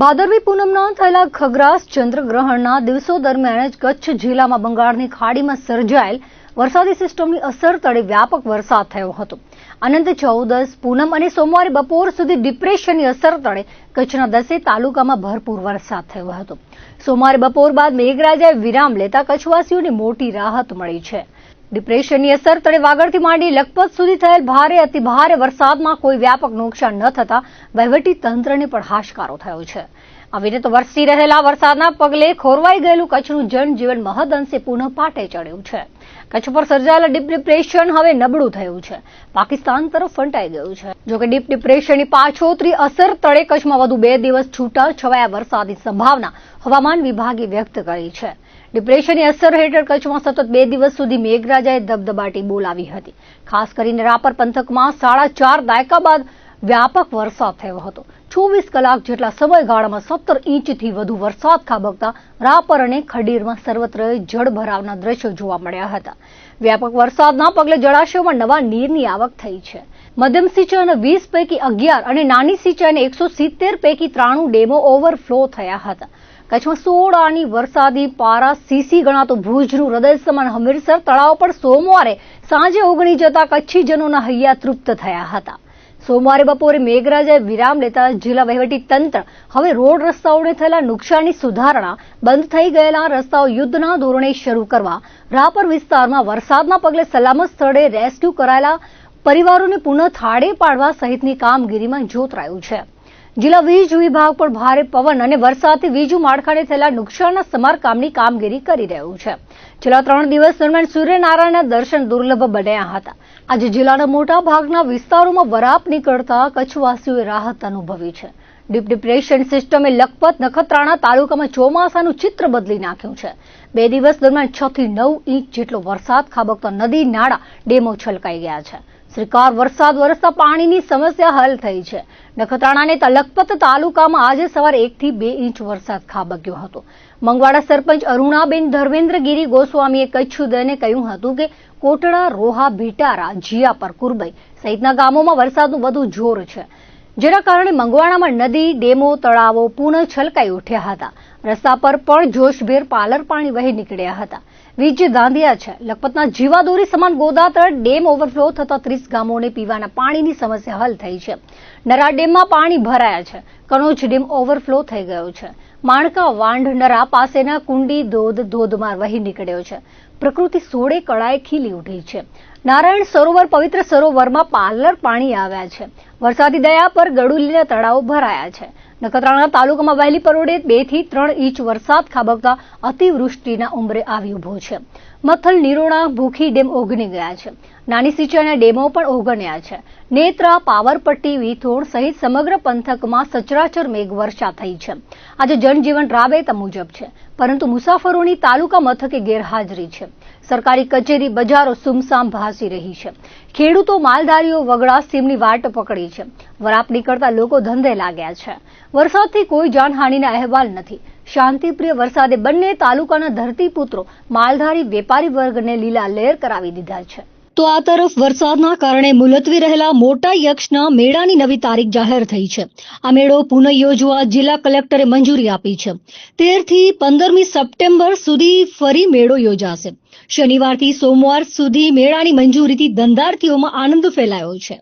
ભાદરવી પૂનમના થયેલા ખગ્રાસ ચંદ્રગ્રહણના દિવસો દરમિયાન જ કચ્છ જિલ્લામાં બંગાળની ખાડીમાં સર્જાયેલ વરસાદી સિસ્ટમની અસર તળે વ્યાપક વરસાદ થયો હતો. અનંત ચૌદસ પૂનમ અને સોમવારે બપોર સુધી ડિપ્રેશનની અસર તળે કચ્છના દસે તાલુકામાં ભરપૂર વરસાદ થયો હતો. સોમવારે બપોર બાદ મેઘરાજાએ વિરામ લેતા કચ્છવાસીઓને મોટી રાહત મળી છે. ડિપ્રેશનની અસર તળે વાગડથી માંડી લખપત સુધી થયેલ ભારે અતિભારે વરસાદમાં કોઈ વ્યાપક નુકસાન ન થતા તંત્રને પણ હાશકારો થયો છે. આવીને તો વરસી રહેલા વરસાદના પગલે ખોરવાઈ ગયેલું કચ્છનું જનજીવન મહદઅંશે પુનઃ પાટે ચડ્યું છે. કચ્છ પર સર્જાયેલા ડીપ ડિપ્રેશન હવે નબળું થયું છે. પાકિસ્તાન તરફ ફંટાઈ ગયું છે. જોકે ડીપ ડિપ્રેશનની પાછોતરી અસર તળે કચ્છમાં વધુ બે દિવસ છૂટા છવાયા વરસાદની સંભાવના હવામાન વિભાગે વ્યક્ત કરી છે. ડિપ્રેશનની અસર હેઠળ કચ્છમાં સતત બે દિવસ સુધી મેઘરાજાએ ધબધબાટી બોલાવી હતી. ખાસ કરીને રાપર પંથકમાં સાડા ચાર દાયકા બાદ વ્યાપક વરસાદ થયો હતો. ચોવીસ કલાક જેટલા સમયગાળામાં સત્તર ઇંચથી વધુ વરસાદ ખાબકતા રાપર અને ખડીરમાં સર્વત્ર જળભરાવના દ્રશ્યો જોવા મળ્યા હતા. વ્યાપક વરસાદના પગલે જળાશયોમાં નવા નીરની આવક થઈ છે. મધ્યમ સિંચાઈના વીસ પૈકી અગિયાર અને નાની સિંચાઈના એકસો સિત્તેર પૈકી ત્રાણું ડેમો ઓવરફ્લો થયા હતા. કચ્છમાં સોળ આની વરસાદી પારા સીસી ગણાતો ભુજનું હૃદય સમાન હમીરસર તળાવ પર સોમવારે સાંજે ઓગણી જતા કચ્છીજનોના હૈયા તૃપ્ત થયા હતા. સોમવારે બપોરે મેઘરાજાએ વિરામ લેતા જિલ્લા વહીવટી તંત્ર હવે રોડ રસ્તાઓને થયેલા નુકસાનની સુધારણા બંધ થઈ ગયેલા રસ્તાઓ યુદ્ધના ધોરણે શરૂ કરવા, રાપર વિસ્તારમાં વરસાદના પગલે સલામત સ્થળે રેસ્ક્યુ કરાયેલા પરિવારોને પુનઃ થાળે પાડવા સહિતની કામગીરીમાં જોતરાયું છે. જિલ્લા વીજ વિભાગ પણ ભારે પવન અને વરસાદથી વીજ માળખાને થયેલા નુકસાનના સમારકામની કામગીરી કરી રહ્યું છે. છેલ્લા ત્રણ દિવસ દરમિયાન સૂર્યનારાયણના દર્શન દુર્લભ બન્યા હતા. આજે જિલ્લાના મોટા ભાગના વિસ્તારોમાં વરાપ નીકળતા કચ્છવાસીઓએ રાહત અનુભવી છે. ડીપ ડિપ્રેશન સિસ્ટમે લખપત નખત્રાણા તાલુકામાં ચોમાસાનું ચિત્ર બદલી નાખ્યું છે. બે દિવસ દરમિયાન છ થી નવ ઇંચ જેટલો વરસાદ ખાબકતા નદી, નાળા, ડેમો છલકાઈ ગયા છે. શ્રીકાર વરસાદ વરસતા પાણીની સમસ્યા હલ થઈ છે. નખત્રાણા તલખપત તાલુકામાં આજે સવારે એકથી બે ઇંચ વરસાદ ખાબક્યો હતો. મંગવાડા સરપંચ અરુણાબેન ધર્મેન્દ્રગીરી ગોસ્વામીએ કચ્છુદયને કહ્યું હતું કે કોટડા, રોહા, ભીટારા, જીયાપર, કુરબઈ સહિતના ગામોમાં વરસાદનું વધુ જોર છે. જેના કારણે મંગવાડામાં નદી, ડેમો, તળાવો પુનઃ છલકાઈ ઉઠ્યા હતા. રસ્તા પર પણ જોશભેર પાલર પાણી વહી નીકળ્યા હતા. વીજ ધાંધિયા છે. લખપતના જીવાદોરી સમાન ગોદાતર ડેમ ઓવરફ્લો થતા ત્રીસ ગામોને પીવાના પાણીની સમસ્યા હલ થઈ છે. નરા ડેમમાં પાણી ભરાયા છે. કણોજ ડેમ ઓવરફ્લો થઈ ગયો છે. માણકા વાંઢ નરા પાસેના કુંડી ધોધ ધોધમાર વહી નીકળ્યો છે. પ્રકૃતિ સોળે કળાએ ખીલી ઉઠી છે. નારાયણ સરોવર પવિત્ર સરોવરમાં પાલર પાણી આવ્યા છે. વરસાદી દયા પર ગડુલીના તળાવો ભરાયા છે. નખત્રાણા તાલુકામાં વહેલી પરોડે બેથી ત્રણ ઇંચ વરસાદ ખાબકતા અતિવૃષ્ટિના ઉંબરે આવી ઊભો છે. મથલ, નિરોણા, ભૂખી ડેમ ઓગની ગયા છે. નાની સિંચાઈના ડેમો પણ ઓગણ્યા છે. નેત્રા, પાવરપટ્ટી વિથોણ સહિત સમગ્ર પંથકમાં સચરાચર મેઘવર્ષા થઈ છે. આજે જનજીવન રાબેતા મુજબ છે. પરંતુ મુસાફરોની તાલુકા મથકે ગેરહાજરી છે. સરકારી કચેરી બજારો સુમસામ ભાસી રહી છે. ખેડૂતો માલધારીઓ વગડા સીમની વાટ પકડી છે. વરાપ નીકળતા લોકો ધંધે લાગ્યા છે. વરસાદથી કોઈ જાનહાનિના અહેવાલ નથી. શાંતિપ્રિય વરસાદે બંને તાલુકાના ધરતીપુત્રો માલધારી વેપારી વર્ગને લીલા લહેર કરાવી દીધા છે. તો આ તરફ વરસાદના કારણે મુલતવી રહેલા મોટા યક્ષના મેળાની નવી તારીખ જાહેર થઈ છે. આ મેળો પુનઃ યોજવા જિલ્લા કલેક્ટરે મંજૂરી આપી છે. તેરથી પંદરમી સપ્ટેમ્બર સુધી ફરી મેળો યોજાશે. શનિવારથી સોમવાર સુધી મેળાની મંજૂરીથી ધંધાર્થીઓમાં આનંદ ફેલાયો છે.